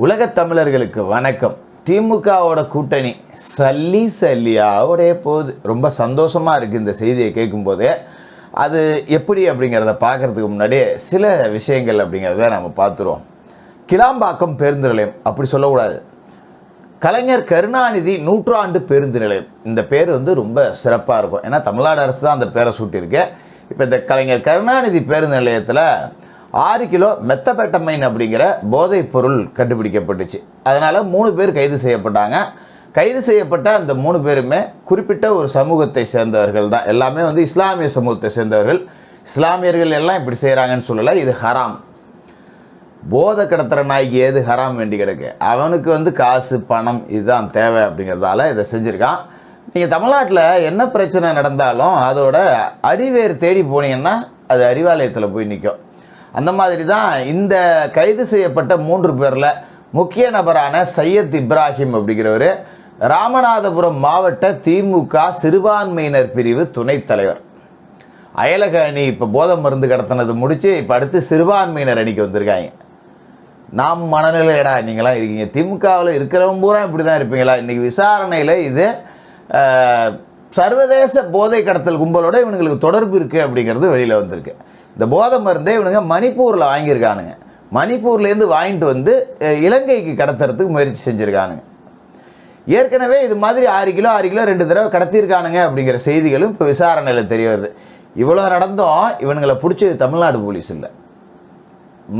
உலகத் தமிழர்களுக்கு வணக்கம். திமுகவோட கூட்டணி சல்லி சல்லியாவோடைய போகுது. ரொம்ப சந்தோஷமாக இருக்குது இந்த செய்தியை கேட்கும்போதே. அது எப்படி அப்படிங்கிறத பார்க்கறதுக்கு முன்னாடியே சில விஷயங்கள் அப்படிங்கிறத நம்ம பார்த்துருவோம். கிளாம்பாக்கம் பேருந்து நிலையம் அப்படி சொல்லக்கூடாது. கலைஞர் கருணாநிதி நூற்றாண்டு பேருந்து நிலையம். இந்த பேர் வந்து ரொம்ப சிறப்பாக இருக்கும். ஏன்னா தமிழ்நாடு அரசு தான் அந்த பேரை சூட்டியிருக்கு. இப்போ இந்த கலைஞர் கருணாநிதி பேருந்து நிலையத்தில் ஆறு கிலோ மெத்தபெட்டமைன் அப்படிங்கிற போதைப் பொருள் கண்டுபிடிக்கப்பட்டுச்சு. அதனால் மூணு பேர் கைது செய்யப்பட்டாங்க. கைது செய்யப்பட்ட அந்த மூணு பேருமே குறிப்பிட்ட ஒரு சமூகத்தை சேர்ந்தவர்கள் தான். எல்லாமே வந்து இஸ்லாமிய சமூகத்தை சேர்ந்தவர்கள். இஸ்லாமியர்கள் எல்லாம் இப்படி செய்கிறாங்கன்னு சொல்லலை இது ஹராம். போதை கடத்துகிற நாய்க்கு ஏது ஹராம் வேண்டி கிடக்கு? அவனுக்கு வந்து காசு பணம் இதுதான் தேவை அப்படிங்கிறதால இதை செஞ்சுருக்கான். நீங்கள் தமிழ்நாட்டில் என்ன பிரச்சனை நடந்தாலும் அதோட அடிவேர் தேடி போனீங்கன்னா அது அறிவாலயத்தில் போய் நிற்கும் அந்த மாதிரி தான் இந்த கைது செய்யப்பட்ட மூன்று பேரில் முக்கிய நபரான சையத் இப்ராஹிம் அப்படிங்கிறவர் ராமநாதபுரம் மாவட்ட திமுக சிறுபான்மையினர் பிரிவு துணைத் தலைவர். அயலக அணி இப்போ போதை மருந்து கடத்தினது முடித்து இப்போ அடுத்து சிறுபான்மையினர் அணிக்கு வந்திருக்காங்க. நாம் மனநிலையடா நீங்களாம் இருக்கீங்க. திமுகவில் இருக்கிறவங்க பூரா இப்படி தான் இருப்பீங்களா? இன்றைக்கி விசாரணையில் இது சர்வதேச போதை கடத்தல் கும்பலோட இவனுங்களுக்கு தொடர்பு இருக்குது அப்படிங்கிறது வெளியில் வந்திருக்கு. இந்த போதை மருந்தே இவனுங்க மணிப்பூரில் வாங்கியிருக்கானுங்க. மணிப்பூர்லேருந்து வாங்கிட்டு வந்து இலங்கைக்கு கடத்துறதுக்கு முயற்சி செஞ்சுருக்கானுங்க. ஏற்கனவே இது மாதிரி ஆறு கிலோ ஆறு கிலோ ரெண்டு தடவை கடத்தியிருக்கானுங்க அப்படிங்கிற செய்திகளும் இப்போ விசாரணையில் தெரிய வருது. இவ்வளோ நடந்தும் இவனுங்களை பிடிச்சது தமிழ்நாடு போலீஸ் இல்லை.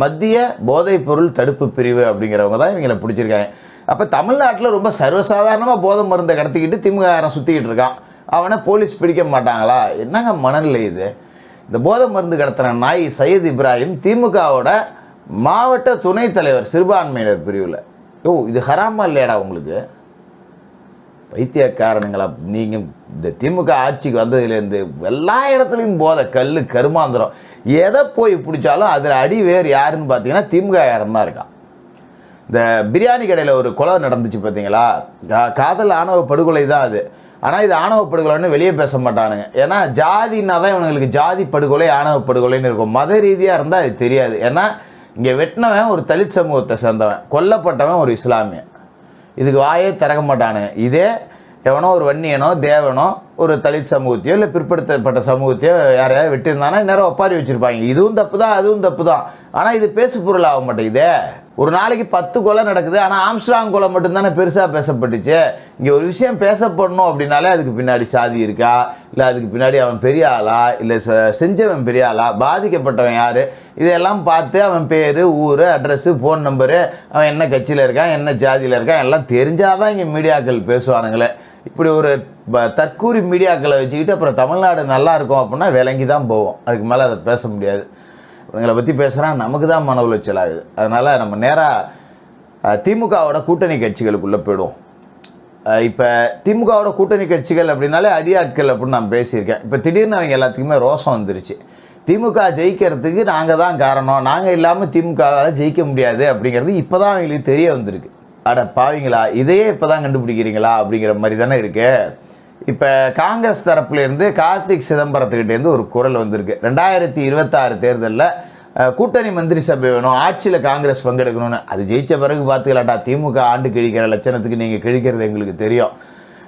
மத்திய போதைப் பொருள் தடுப்பு பிரிவு அப்படிங்கிறவங்க தான் இவங்களை பிடிச்சிருக்காங்க. அப்போ தமிழ்நாட்டில் ரொம்ப சர்வசாதாரணமாக போதை மருந்தை கடத்திக்கிட்டு திமுககாரன் சுற்றிக்கிட்டு இருக்கான். அவனை போலீஸ் பிடிக்க மாட்டாங்களா? என்னங்க மனநிலை இது? இந்த போதை மருந்து கடத்தின நாய் சையத் இப்ராஹிம் திமுகவோட மாவட்ட துணைத் தலைவர் சிறுபான்மையினர் பிரிவில். ஓ இது ஹராமா இல்லையாடா உங்களுக்கு? பைத்தியக்காரனுங்களா நீங்கள் இந்த திமுக ஆட்சிக்கு வந்ததுலேருந்து எல்லா இடத்துலையும் போத கல் கருமாந்திரம் எதை போய் பிடிச்சாலும் அதில் அடி வேறு யாருன்னு பார்த்தீங்கன்னா திமுக யாரும் தான் இருக்கான். இந்த பிரியாணி கடையில் ஒரு கொலை நடந்துச்சு பார்த்தீங்களா கா- காதல் ஆணவ படுகொலை தான் அது. ஆனால் இது ஆணவ படுகொலைன்னு வெளியே பேச மாட்டானுங்க. ஏன்னா ஜாதின்னா தான் இவனுங்களுக்கு ஜாதி படுகொலை ஆணவ படுகொலைன்னு இருக்கும். மத ரீதியாக இருந்தால் அது தெரியாது. ஏன்னா இங்கே வெட்டினவன் ஒரு தலித் சமூகத்தை சேர்ந்தவன். கொல்லப்பட்டவன் ஒரு இஸ்லாமியன். இதுக்கு வாயே திறக்க மாட்டானுங்க. இதே எவனோ ஒரு வன்னியனோ தேவனோ ஒரு தலித் சமூகத்தையோ இல்லை பிற்படுத்தப்பட்ட சமூகத்தையோ யாரையாவது வெட்டியிருந்தானா நேரம் ஒப்பாரி வச்சுருப்பாங்க. இதுவும் தப்பு தான் அதுவும் தப்பு தான் ஆனால் இது பேசு பொருள் ஆக மாட்டேங்குதே. ஒரு நாளைக்கு பத்து கொலை நடக்குது ஆனால் ஆம்ஸ்ட்ராங் கொலை மட்டும்தானே பெருசாக பேசப்பட்டுச்சு. இங்கே ஒரு விஷயம் பேசப்படணும் அப்படின்னாலே அதுக்கு பின்னாடி சாதி இருக்கா? இல்லை அதுக்கு பின்னாடி அவன் பெரிய ஆளா? இல்லை செஞ்சவன் பெரிய ஆளா? பாதிக்கப்பட்டவன் யார்? இதெல்லாம் பார்த்து அவன் பேர் ஊர் அட்ரஸ்ஸு ஃபோன் நம்பரு அவன் என்ன கட்சியில் இருக்கான் என்ன ஜாதியில் இருக்கான் எல்லாம் தெரிஞ்சாதான் இங்கே மீடியாக்கள் பேசுவானுங்களே. இப்படி ஒரு ப- தற்கூரி மீடியாக்களை வச்சுக்கிட்டு அப்புறம் தமிழ்நாடு நல்லா இருக்கும் அப்படின்னா விளங்கி தான் போவோம். அதுக்கு மேலே அதை பேச முடியாது. இவங்களை பற்றி பேசுகிறான் நமக்கு தான் மன உளைச்சல் ஆகுது. அதனால் நம்ம நேராக திமுகவோட கூட்டணி கட்சிகளுக்குள்ளே போயிடுவோம். இப்போ திமுகவோட கூட்டணி கட்சிகள் அப்படின்னாலே அடியாட்கள் அப்படின்னு நான் பேசியிருக்கேன். இப்போ திடீர்னு அவங்க எல்லாத்துக்குமே ரோசம் வந்துருச்சு. திமுக ஜெயிக்கிறதுக்கு நாங்கள் தான் காரணம். நாங்கள் இல்லாமல் திமுகவால் ஜெயிக்க முடியாது அப்படிங்கிறது இப்போ தான் அவங்களுக்கு தெரிய வந்திருக்கு. அட பாவிங்களா இதையே இப்போ தான் கண்டுபிடிக்கிறீங்களா அப்படிங்கிற மாதிரி தானே இருக்கு. இப்போ காங்கிரஸ் தரப்புலேருந்து கார்த்திக் சிதம்பரத்துக்கிட்டேருந்து ஒரு குரல் வந்திருக்கு. ரெண்டாயிரத்தி இருபத்தாறு தேர்தலில் கூட்டணி மந்திரி சபை வேணும் ஆட்சியில் காங்கிரஸ் பங்கெடுக்கணும்னு. அது ஜெயிச்ச பிறகு பார்த்துக்கலாட்டா திமுக ஆண்டு கிழிக்கிற லட்சணத்துக்கு நீங்கள் கிழிக்கிறது எங்களுக்கு தெரியும்.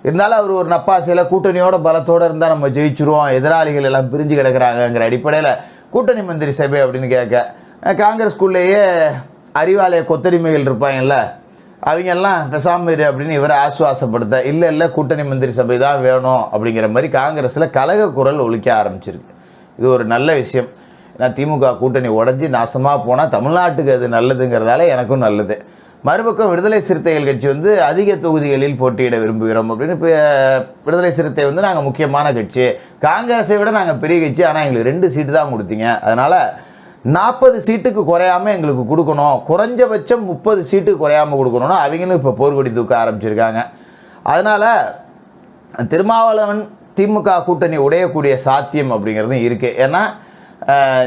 இருந்தாலும் அவர் ஒரு நப்பாசையில் கூட்டணியோட பலத்தோடு இருந்தால் நம்ம ஜெயிச்சிருவோம் எதிராளிகள் எல்லாம் பிரிஞ்சு கிடக்குறாங்கங்கிற அடிப்படையில் கூட்டணி மந்திரி சபை அப்படின்னு கேட்க காங்கிரஸ்குள்ளேயே அறிவாலய கொத்தடிமைகள் இருப்பாங்கல்ல அவங்க எல்லாம் இரு அப்படின்னு இவரை ஆசுவாசப்படுத்த இல்லை இல்லை கூட்டணி மந்திரி சபை தான் வேணும் அப்படிங்கிற மாதிரி காங்கிரஸில் கலக குரல் ஒழிக்க ஆரம்பிச்சிருக்கு. இது ஒரு நல்ல விஷயம். ஏன்னா திமுக கூட்டணி உடஞ்சி நாசமாக போனால் தமிழ்நாட்டுக்கு அது நல்லதுங்கிறதால எனக்கும் நல்லது. மறுபக்கம் விடுதலை சிறுத்தைகள் கட்சி வந்து அதிக தொகுதிகளில் போட்டியிட விரும்புகிறோம் அப்படின்னு இப்போ விடுதலை சிறுத்தை வந்து நாங்கள் முக்கியமான கட்சி. காங்கிரஸை விட நாங்கள் பெரிய கட்சி ஆனால் எங்களுக்கு ரெண்டு சீட்டு தான் கொடுத்தீங்க. அதனால் நாற்பது சீட்டுக்கு குறையாம எங்களுக்கு கொடுக்கணும். குறைஞ்சபட்சம் முப்பது சீட்டுக்கு குறையாம கொடுக்கணும்னு அவங்களும் இப்போ போர்க்கொடி தூக்க ஆரம்பிச்சிருக்காங்க. அதனால் திருமாவளவன் திமுக கூட்டணி உடையக்கூடிய சாத்தியம் அப்படிங்கிறதும் இருக்குது ஏன்னா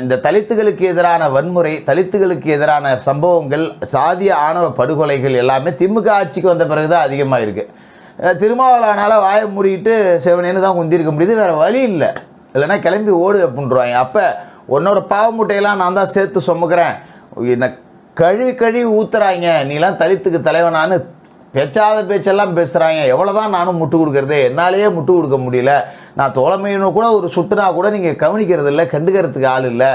இந்த தலித்துகளுக்கு எதிரான வன்முறை தலித்துகளுக்கு எதிரான சம்பவங்கள் சாதிய ஆணவ படுகொலைகள் எல்லாமே திமுக ஆட்சிக்கு வந்த பிறகு தான் அதிகமாக இருக்குது திருமாவளவனால் வாயை மூடிட்டு செவனேன்னு தான் குந்திருக்க முடியுது. வேறு வழி இல்லை. இல்லைன்னா கிளம்பி ஓடு அப்படின்றாங்க. அப்போ உன்னோட பாவ மூட்டையெல்லாம் நான் தான் சேர்த்து சுமக்கிறேன். என்னை கழுவி கழுவி ஊத்துறாங்க. நீலாம் தலித்துக்கு தலைவனான்னு பேச்சாத பேச்செல்லாம் பேசுகிறாங்க எவ்வளோ தான் நானும் முட்டு கொடுக்கறது என்னாலேயே முட்டு கொடுக்க முடியல. நான் தோழமையினு கூட ஒரு சுட்டுனா கூட நீங்கள் கவனிக்கிறது இல்லை கண்டுக்கிறதுக்கு ஆள் இல்லை.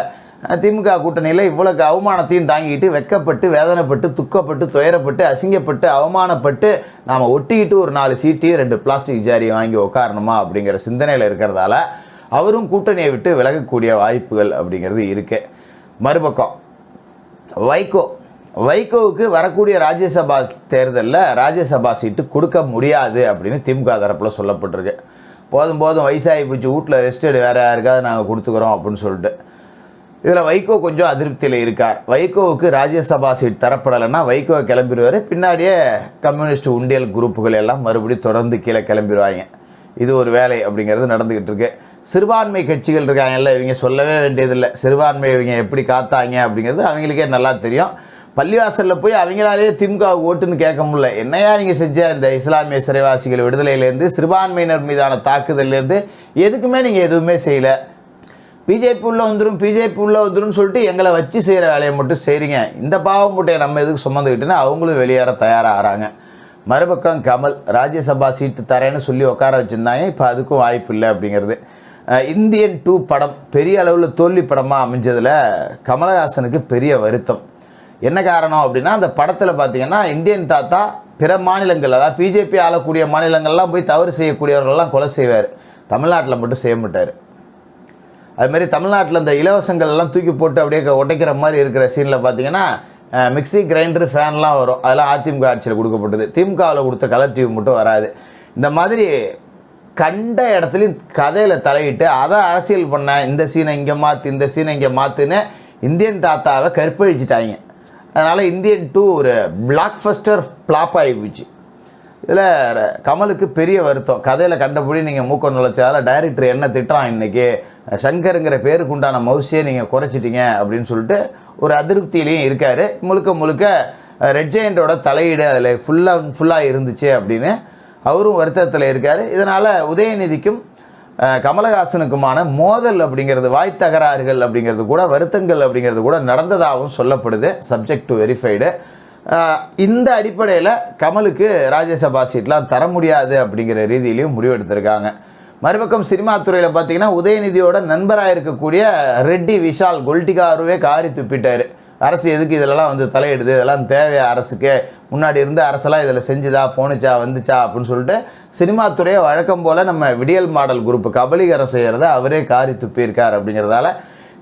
திமுக கூட்டணியில் இவ்வளோக்கு அவமானத்தையும் தாங்கிட்டு வெக்கப்பட்டு வேதனைப்பட்டு துக்கப்பட்டு துயரப்பட்டு அசிங்கப்பட்டு அவமானப்பட்டு நாம் ஒட்டிக்கிட்டு ஒரு நாலு சீட்டையும் ரெண்டு பிளாஸ்டிக் ஜாரியை வாங்கி உட்காரணுமா அப்படிங்கிற சிந்தனையில் இருக்கிறதால அவரும் கூட்டணியை விட்டு விலகக்கூடிய வாய்ப்புகள் அப்படிங்கிறது இருக்கு. மறுபக்கம் வைகோ. வைகோவுக்கு வரக்கூடிய ராஜ்யசபா தேர்தலில் ராஜ்யசபா சீட்டு கொடுக்க முடியாது அப்படின்னு திமுக தரப்பில் சொல்லப்பட்டிருக்கு. போதும் போதும் வயசாகி போச்சு வீட்டில் ரெஸ்டடு வேறு யாருக்காவது நாங்கள் கொடுத்துக்குறோம் அப்படின்னு சொல்லிட்டு. இதில் வைகோ கொஞ்சம் அதிருப்தியில் இருக்கார். வைகோவுக்கு ராஜ்யசபா சீட் தரப்படலைன்னா வைகோ கிளம்பிடுவார். பின்னாடியே கம்யூனிஸ்ட் உண்டியல் குரூப்புகள் எல்லாம் மறுபடியும் தொடர்ந்து கீழே கிளம்பிடுவாங்க. இது ஒரு வேலை அப்படிங்கிறது நடந்துக்கிட்டு இருக்குது சிறுபான்மை கட்சிகள் இருக்காங்கல்ல இவங்க சொல்லவே வேண்டியதில்லை. சிறுபான்மை இவங்க எப்படி காத்தாங்க அப்படிங்கிறது அவங்களுக்கே நல்லா தெரியும். பள்ளிவாசலில் போய் அவங்களாலேயே திமுக ஓட்டுன்னு கேட்க முடியல. என்னையா நீங்கள் செஞ்ச இந்த இஸ்லாமிய சிறைவாசிகள் விடுதலையிலேருந்து சிறுபான்மையினர் மீதான தாக்குதல்லேருந்து எதுக்குமே நீங்கள் எதுவுமே செய்யலை. பிஜேபி உள்ளே வந்துடும் பிஜேபி உள்ளே வந்துடும் சொல்லிட்டு எங்களை வச்சு செய்கிற வேலையை மட்டும் செய்கிறீங்க இந்த பாவம் மூட்டையை நம்ம எதுக்கு சுமந்துக்கிட்டுன்னு அவங்களும் வெளியேற தயாராகிறாங்க. மறுபக்கம் கமல் ராஜ்யசபா சீட்டு தரேன்னு சொல்லி உட்கார வச்சுருந்தாங்க. இப்போ அதுக்கும் வாய்ப்பு இல்லை அப்படிங்கிறது. இந்தியன் டூ படம் பெரிய அளவில் தோல்வி படமாக அமைஞ்சதில் கமலஹாசனுக்கு பெரிய வருத்தம். என்ன காரணம் அப்படின்னா அந்த படத்தில் பார்த்தீங்கன்னா இந்தியன் தாத்தா பிற மாநிலங்கள் அதாவது பிஜேபி ஆளக்கூடிய மாநிலங்கள்லாம் போய் தவறு செய்யக்கூடியவர்கள்லாம் கொலை செய்வார். தமிழ்நாட்டில் மட்டும் செய்ய மாட்டார். அதுமாரி தமிழ்நாட்டில் இந்த இலவசங்கள் எல்லாம் தூக்கி போட்டு அப்படியே உடைக்கிற மாதிரி இருக்கிற சீனில் பார்த்தீங்கன்னா மிக்சி மிக்ஸி கிரைண்டர் ஃபேன்லாம் வரும். அதெல்லாம் அதிமுக ஆட்சியில் கொடுக்கப்பட்டது. திமுகவில் கொடுத்த கலர் டிவி மட்டும் வராது. இந்த மாதிரி கண்ட இடத்துலையும் கதையில் தலையிட்டு அதை அரசியல் பண்ண இந்த சீனை இங்கே மாற்று இந்த சீனை இங்கே மாற்றுன்னு இந்தியன் தாத்தாவை கற்பழிச்சிட்டாங்க. அதனால் இந்தியன் டூ ஒரு பிளாக் ஃபஸ்டர் ஃப்ளாப் ஆகி போச்சு. இதில் கமலுக்கு பெரிய வருத்தம். கதையில் கண்டபடி நீங்கள் மூக்க நுழைச்சதால் டைரக்டர் என்ன திட்டுறான் இன்னைக்கு? சங்கருங்கிற பேருக்கு உண்டான மவுசியை நீங்கள் குறைச்சிட்டீங்க அப்படின்னு சொல்லிட்டு ஒரு அதிருப்தியிலையும் இருக்கார். முழுக்க முழுக்க ரெட் ஜெயண்டோட தலையீடு அதில் ஃபுல்லாக ஃபுல்லாக இருந்துச்சு அப்படின்னு அவரும் வருத்தத்தில் இருக்கார். இதனால் உதயநிதிக்கும் கமலஹாசனுக்குமான மோதல் அப்படிங்கிறது வாய் தகராறுகள் அப்படிங்கிறது கூட வருத்தங்கள் அப்படிங்கிறது கூட நடந்ததாகவும் சொல்லப்படுது சப்ஜெக்ட் டு வெரிஃபைடு இந்த அடிப்படையில் கமலுக்கு ராஜ்யசபா சீட்லாம் தர முடியாது அப்படிங்கிற ரீதியிலையும் முடிவெடுத்திருக்காங்க. மறுபக்கம் சினிமா துறையில் பார்த்தீங்கன்னா உதயநிதியோட நண்பராக இருக்கக்கூடிய ரெட்டி விஷால் கொல்டிகாருவே காரி துப்பிட்டார். அரசு எதுக்கு இதிலலாம் வந்து தலையிடுது? இதெல்லாம் தேவையா அரசுக்கு? முன்னாடி இருந்த அரசெல்லாம் இதில் செஞ்சுதா போணுச்சா வந்துச்சா அப்படின்னு சொல்லிட்டு சினிமா துறையை வழக்கம் போல் நம்ம விடியல் மாடல் குரூப் கபலீகரம் செய்கிறத அவரே காரி துப்பியிருக்கார் அப்படிங்கிறதால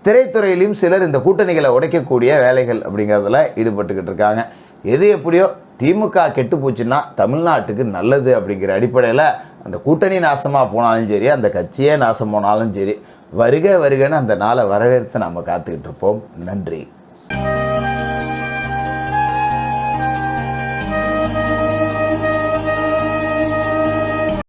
திரைத்துறையிலையும் சிலர் இந்த கூட்டணிகளை உடைக்கக்கூடிய வேலைகள் அப்படிங்கிறதுல ஈடுபட்டுக்கிட்டு இருக்காங்க. எது எப்படியோ திமுக கெட்டு போச்சுன்னா தமிழ்நாட்டுக்கு நல்லது அப்படிங்கிற அடிப்படையில் அந்த கூட்டணி நாசமாக போனாலும் சரி அந்த கட்சியே நாசம் போனாலும் சரி வருக வருகன்னு அந்த நாளை வரவேற்று நம்ம காத்துக்கிட்டு இருப்போம். நன்றி.